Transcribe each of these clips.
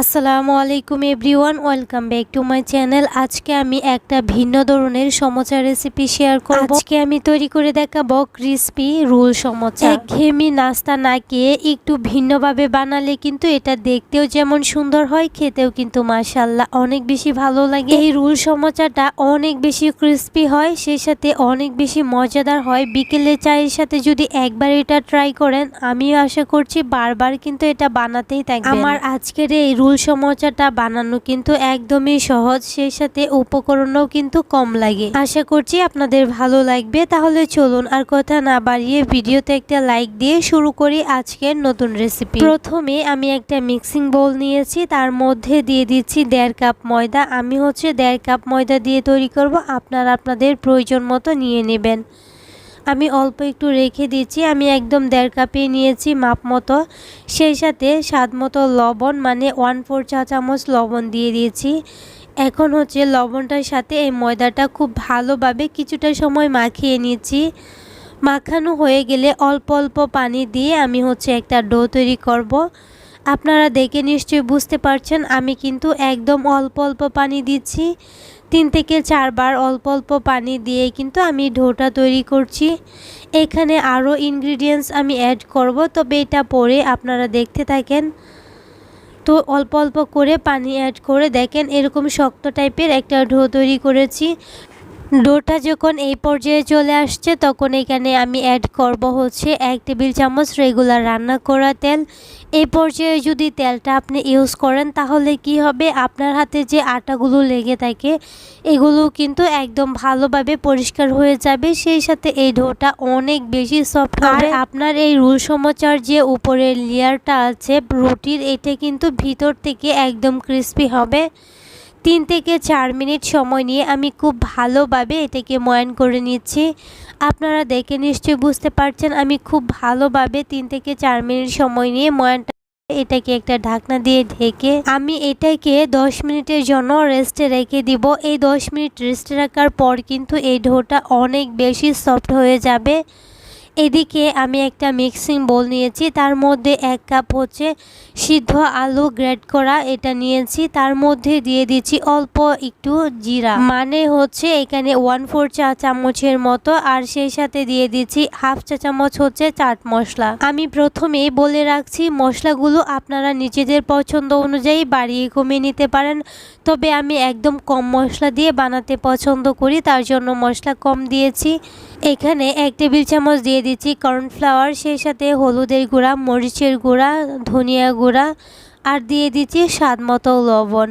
আসসালামু আলাইকুম everyone, welcome back to my channel. আজকে আমি একটা ভিন্ন ধরনের সমোচা রেসিপি শেয়ার করব। আজকে আমি তৈরি করে দেখাবো ক্রিস্পি রোল সমোচা। একঘেয়েমি নাস্তা না খেয়ে একটু ভিন্নভাবে বানালে কিন্তু এটা দেখতেও যেমন সুন্দর হয়, খেতেও কিন্তু মাশাল্লাহ অনেক বেশি ভালো লাগে। এই রোল সমোচাটা অনেক বেশি ক্রিস্পি হয়, সেই সাথে অনেক বেশি মজাদার হয়। বিকেলে চায়ের সাথে যদি একবার এটা ট্রাই করেন, আমিও আশা করছি বারবার কিন্তু এটা বানাতেই থাকবে আমার আজকের এই রুল সমোচাটা বানানো কিন্তু একদমই সহজ। সেই সাথে উপকরণও কিন্তু কম লাগে। আশা করছি আপনাদের ভালো লাগবে। তাহলে চলুন আর কথা না বাড়িয়ে ভিডিওতে একটা লাইক দিয়ে শুরু করি আজকের নতুন রেসিপি। প্রথমে আমি একটা মিক্সিং বোল নিয়েছি। তার মধ্যে দিয়ে দিচ্ছি দেড় কাপ ময়দা। আমি হচ্ছে দেড় কাপ ময়দা দিয়ে তৈরি করব। আপনারা আপনাদের প্রয়োজন মতো নিয়ে নেবেন। আমি অল্প একটু রেখে দিচ্ছি, আমি একদম দেড় কাপে নিয়েছি মাপ মতো। সেই সাথে স্বাদ মতো লবণ মানে ওয়ান ফোর চা চামচ লবণ দিয়ে দিয়েছি। এখন হচ্ছে লবণটার সাথে এই ময়দাটা খুব ভালোভাবে কিছুটা সময় মাখিয়ে নিয়েছি মাখানো হয়ে গেলে অল্প অল্প পানি দিয়ে আমি হচ্ছে একটা ডো তৈরি করব। আপনারা দেখে নিশ্চয়ই বুঝতে পারছেন, আমি কিন্তু একদম অল্প অল্প পানি দিচ্ছি। তিন থেকে চারবার অল্প অল্প পানি দিয়ে কিন্তু আমি ঢোটা তৈরি করছি। এখানে আরও ইনগ্রিডিয়েন্টস আমি অ্যাড করব। তবে এটা পরে আপনারা দেখতে থাকেন। তো অল্প অল্প করে পানি অ্যাড করে দেখেন, এরকম শক্ত টাইপের একটা ঢো তৈরি করেছি। ডোটা যখন এই পর্যায়ে চলে আসছে তখন এখানে আমি অ্যাড করব হচ্ছে এক টেবিল চামচ রেগুলার রান্না করা তেল। এই পর্যায়ে যদি তেলটা আপনি ইউজ করেন তাহলে কি হবে? আপনার হাতে যে আটাগুলো লেগে থাকে এগুলো কিন্তু একদম ভালোভাবে পরিষ্কার হয়ে যাবে। সেই সাথে এই ডোটা অনেক বেশি সফট হবে। আপনার এই রুল সমাচার যে উপরের লেয়ারটা আছে রুটির এটা কিন্তু ভিতর থেকে একদম ক্রিস্পি হবে। তিন থেকে চার মিনিট সময় নিয়ে আমি খুব ভালোভাবে এটাকে ময়ান করে নিচ্ছি। আপনারা দেখে নিশ্চয়ই বুঝতে পারছেন, আমি খুব ভালোভাবে তিন থেকে চার মিনিট সময় নিয়ে ময়ানটা এটাকে একটা ঢাকনা দিয়ে ঢেকে আমি এটাকে দশ মিনিটের জন্য রেস্টে রেখে দিব। এই দশ মিনিট রেস্টে রাখার পর কিন্তু এই ঢোটা অনেক বেশি সফট হয়ে যাবে। এদিকে আমি একটা মিক্সিং বোল নিয়েছি, তার মধ্যে এক কাপ হচ্ছে সিদ্ধ আলু গ্রেড করা, এটা নিয়েছি, তার মধ্যে দিয়ে দিচ্ছি অল্প একটু জিরা। মানে হচ্ছে এখানে ওয়ান ফোর চা চামচের মতো, আর সেই সাথে দিয়ে দিচ্ছি হাফ চা চামচ হচ্ছে চাট মশলা। আমি প্রথমেই বলে রাখছি, মশলাগুলো আপনারা নিজেদের পছন্দ অনুযায়ী বাড়িয়ে কমিয়ে নিতে পারেন, তবে আমি একদম কম মশলা দিয়ে বানাতে পছন্দ করি, তার জন্য মশলা কম দিয়েছি। এখানে এক টেবিল চামচ দিয়ে দিচ্ছি কর্নফ্লাওয়ার, সেই সাথে হলুদের গুঁড়া, মরিচের গুঁড়া, ধনিয়া গুঁড়া আর দিয়ে দিচ্ছি স্বাদ মতো লবণ।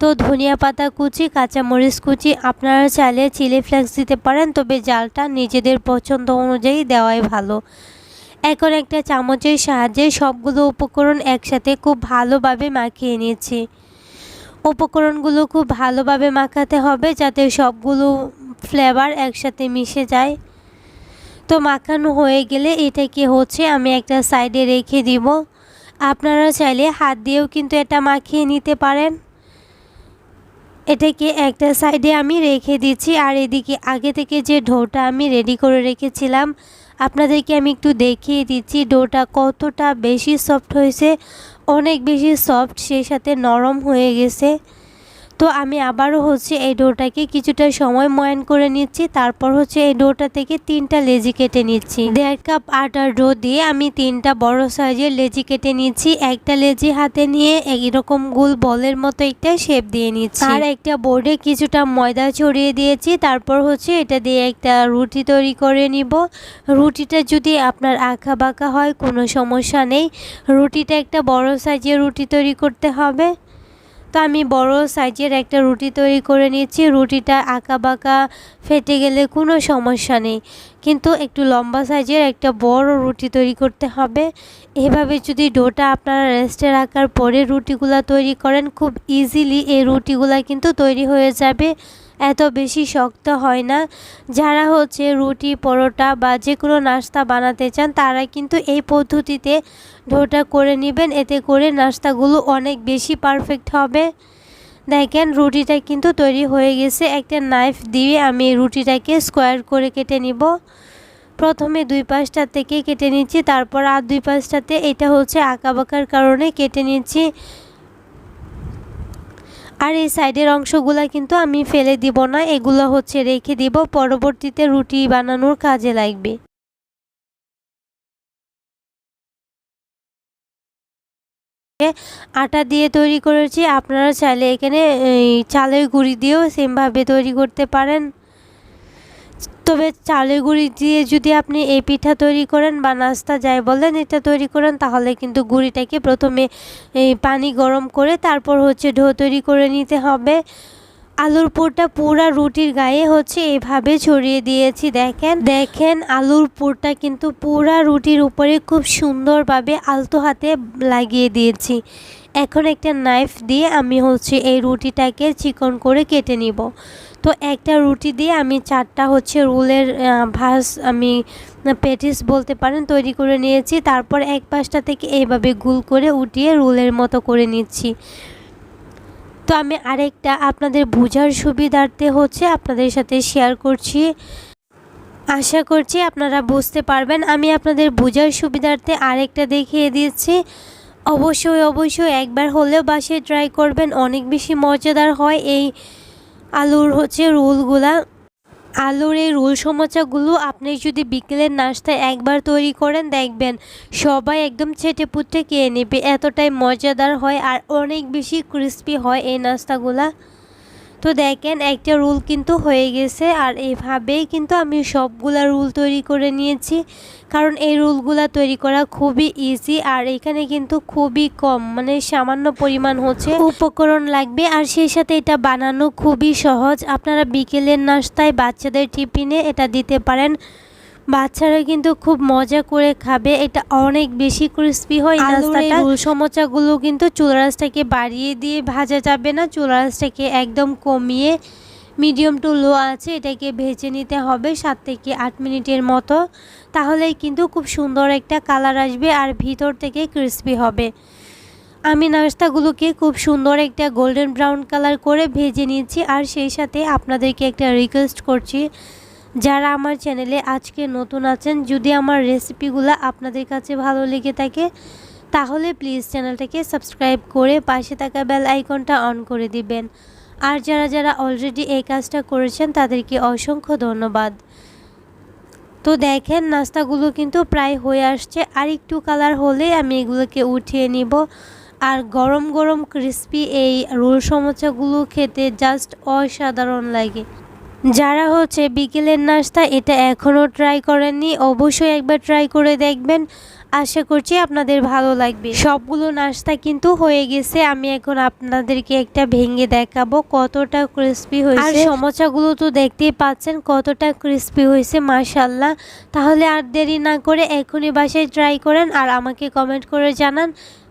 তো ধনিয়া পাতা কুচি, কাঁচামরিচ কুচি আপনারা চাইলে চিলি ফ্লেক্স দিতে পারেন, তবে জালটা নিজেদের পছন্দ অনুযায়ী দেওয়াই ভালো। এখন একটা চামচের সাহায্যে সবগুলো উপকরণ একসাথে খুব ভালোভাবে মাখিয়ে নিয়েছি উপকরণগুলো খুব ভালোভাবে মাখাতে হবে যাতে সবগুলো ফ্লেভার একসাথে মিশে যায়। তো মাখানো হয়ে গেলে এটাকে হচ্ছে আমি একটা সাইডে রেখে দিব। আপনারা চাইলে হাত দিয়েও কিন্তু এটা মাখিয়ে নিতে পারেন। এটাকে একটা সাইডে আমি রেখে দিচ্ছি আর এদিকে আগে থেকে যে ঢোটা আমি রেডি করে রেখেছিলাম, আপনাদেরকে আমি একটু দেখিয়ে দিচ্ছি ডোটা কতটা বেশি সফট হয়েছে। অনেক বেশি সফট, সেই সাথে নরম হয়ে গেছে। তো আমি আবারও হচ্ছে এই ডোটাকে কিছুটা সময় ময়ান করে নিচ্ছি, তারপর হচ্ছে এই ডোটা থেকে তিনটা লেজি কেটে নিচ্ছি। দেড় কাপ আটার ডো দিয়ে আমি তিনটা বড় সাইজের লেজি কেটে নিচ্ছি, একটা লেজি হাতে নিয়ে এইরকম গোল বলের মতো একটা শেপ দিয়ে নিচ্ছি। আর একটা বোর্ডে কিছুটা ময়দা ছড়িয়ে দিয়েছি, তারপর হচ্ছে এটা দিয়ে একটা রুটি তৈরি করে নিব। রুটিটা যদি আপনার আঁকা বাঁকা হয়, কোনো সমস্যা নেই। রুটিটা একটা বড় সাইজের রুটি তৈরি করতে হবে। তো আমি বড় সাইজের একটা রুটি তৈরি করে নিয়েছি। রুটিটা আঁকা বাঁকা ফেটে গেলে কোনো সমস্যা নেই। কিন্তু একটু লম্বা সাইজের একটা বড় রুটি তৈরি করতে হবে। এভাবে যদি ডোটা আপনারা রেস্টে রাখার পরে রুটিগুলা তৈরি করেন, খুব ইজিলি এই রুটিগুলা কিন্তু তৈরি হয়ে যাবে। এত বেশি শক্ত হয় না। যারা হচ্ছে রুটি, পরোটা বা যে কোনো নাস্তা বানাতে চান, তারা কিন্তু এই পদ্ধতিতে ডোটা করে নেবেন। এতে করে নাস্তাগুলো অনেক বেশি পারফেক্ট হবে। দেখেন, রুটিটা কিন্তু তৈরি হয়ে গেছে। একটা নাইফ দিয়ে আমি রুটিটাকে স্কোয়ার করে কেটে নিব। প্রথমে দুই পাশটা থেকে কেটে নিচ্ছি, তারপর আর দুই পাশটাতে এটা হচ্ছে আঁকা বাঁকার কারণে কেটে নিচ্ছি। আর এই সাইডের অংশগুলো কিন্তু আমি ফেলে দিব না, এগুলো হচ্ছে রেখে দিব, পরবর্তীতে রুটি বানানোর কাজে লাগবে। আটা দিয়ে তৈরি করেছি, আপনারা চাইলে এখানে চালের গুঁড়ি দিয়েও সেমভাবে তৈরি করতে পারেন। তবে চালের গুঁড়ি দিয়ে যদি আপনি এই পিঠা তৈরি করেন বা নাস্তা যাই বলেন, এটা তৈরি করেন, তাহলে কিন্তু গুঁড়িটাকে প্রথমে এই পানি গরম করে তারপর হচ্ছে ঢো তৈরি করে নিতে হবে। আলুর পুরটা পুরা রুটির গায়ে হচ্ছে এভাবে ছড়িয়ে দিয়েছি, দেখেন। দেখেন, আলুর পুরটা কিন্তু পুরা রুটির উপরে খুব সুন্দরভাবে আলতো হাতে লাগিয়ে দিয়েছি। এখন একটা নাইফ দিয়ে আমি হচ্ছে এই রুটিটাকে চিকন করে কেটে নিব। তো একটা রুটি দিয়ে আমি চারটা হচ্ছে রোলের ভাস আমি পেটিস বলতে পারেন তৈরি করে নিয়েছি। তারপর এক পাশটা থেকে এইভাবে গুল করে উঠিয়ে রোলের মতো করে নিচ্ছি। তো আমি আরেকটা আপনাদের বোঝার সুবিধার্থে হচ্ছে আপনাদের সাথে শেয়ার করছি। আশা করছি আপনারা বুঝতে পারবেন। আমি আপনাদের বোঝার সুবিধার্থে আরেকটা দেখিয়ে দিয়েছি অবশ্যই অবশ্যই একবার হলেও বাসে ট্রাই করবেন। অনেক বেশি মজাদার হয় এই আলুর হচ্ছে রোলগুলা। আলুর এই রোল সমোচাগুলো আপনি যদি বিকেলের নাস্তায় একবার তৈরি করেন, দেখবেন সবাই একদম ছেটে পুটে খেয়ে নেবে। এতটাই মজাদার হয় আর অনেক বেশি ক্রিস্পি হয় এই নাস্তাগুলা। তো দেখেন, একটা রুল কিন্তু হয়ে গেছে আর এভাবেই কিন্তু আমি সবগুলা রুল তৈরি করে নিয়েছি। কারণ এই রুলগুলা তৈরি করা খুবই ইজি আর এখানে কিন্তু খুবই কম মানে সামান্য পরিমাণ হচ্ছে উপকরণ লাগবে আর সেই সাথে এটা বানানো খুবই সহজ। আপনারা বিকেলের নাস্তায় বাচ্চাদের টিফিনে এটা দিতে পারেন। বাচ্চারা কিন্তু খুব মজা করে খাবে। এটা অনেক বেশি ক্রিস্পি হয় নাস্তাটা। রুল সমোচাগুলো কিন্তু চুলারাসটাকে বাড়িয়ে দিয়ে ভাজা যাবে না। চুলারাসটাকে একদম কমিয়ে মিডিয়াম টু লো আছে এটাকে ভেজে নিতে হবে সাত থেকে আট মিনিটের মতো। তাহলে কিন্তু খুব সুন্দর একটা কালার আসবে আর ভিতর থেকে ক্রিস্পি হবে। আমি নাস্তাগুলোকে খুব সুন্দর একটা গোল্ডেন ব্রাউন কালার করে ভেজে নিয়েছি আর সেই সাথে আপনাদেরকে একটা রিকোয়েস্ট করছি। যারা আমার চ্যানেলে আজকে নতুন আছেন, যদি আমার রেসিপিগুলো আপনাদের কাছে ভালো লেগে থাকে, তাহলে প্লিজ চ্যানেলটাকে সাবস্ক্রাইব করে পাশে থাকা বেল আইকনটা অন করে দিবেন। আর যারা যারা অলরেডি এই কাজটা করেছেন, তাদেরকে অসংখ্য ধন্যবাদ। তো দেখেন, নাস্তাগুলো কিন্তু প্রায় হয়ে আসছে। আর একটু কালার হলে আমি এগুলোকে উঠিয়ে নিব। আর গরম গরম ক্রিস্পি এই রোল সমোসাগুলো খেতে জাস্ট অসাধারণ লাগে। যারা হচ্ছে বিকেলের নাস্তা, এটা এখনও ট্রাই করেননি, অবশ্যই একবার ট্রাই করে দেখবেন। আশা করছি আপনাদের ভালো লাগবে। সবগুলো নাস্তা কিন্তু হয়ে গেছে, আমি এখন আপনাদেরকে একটা ভেঙে দেখাবো কতটা ক্রিস্পি হয়েছে। আর সমোসাগুলো তো দেখতেই পাচ্ছেন কতটা ক্রিস্পি হয়েছে মাশাল্লাহ তাহলে আর দেরি না করে এখনই বাসায় ট্রাই করেন আর আমাকে কমেন্ট করে জানান।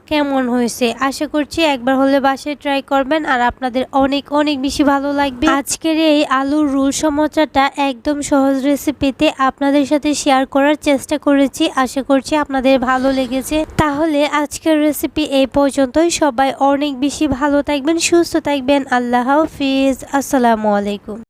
কেমন হয়েছে? আশা করছি একবার হলে বাসায় ট্রাই করবেন আর আপনাদের অনেক অনেক বেশি ভালো লাগবে। আজকের এই আলুর রুল সমোচাটা একদম সহজ রেসিপিতে আপনাদের সাথে শেয়ার করার চেষ্টা করেছি। আশা করছি আপনাদের ভালো লেগেছে। তাহলে আজকের রেসিপি এই পর্যন্তই। সবাই অনেক বেশি ভালো থাকবেন, সুস্থ থাকবেন। আল্লাহ হাফিজ। আসসালামু আলাইকুম।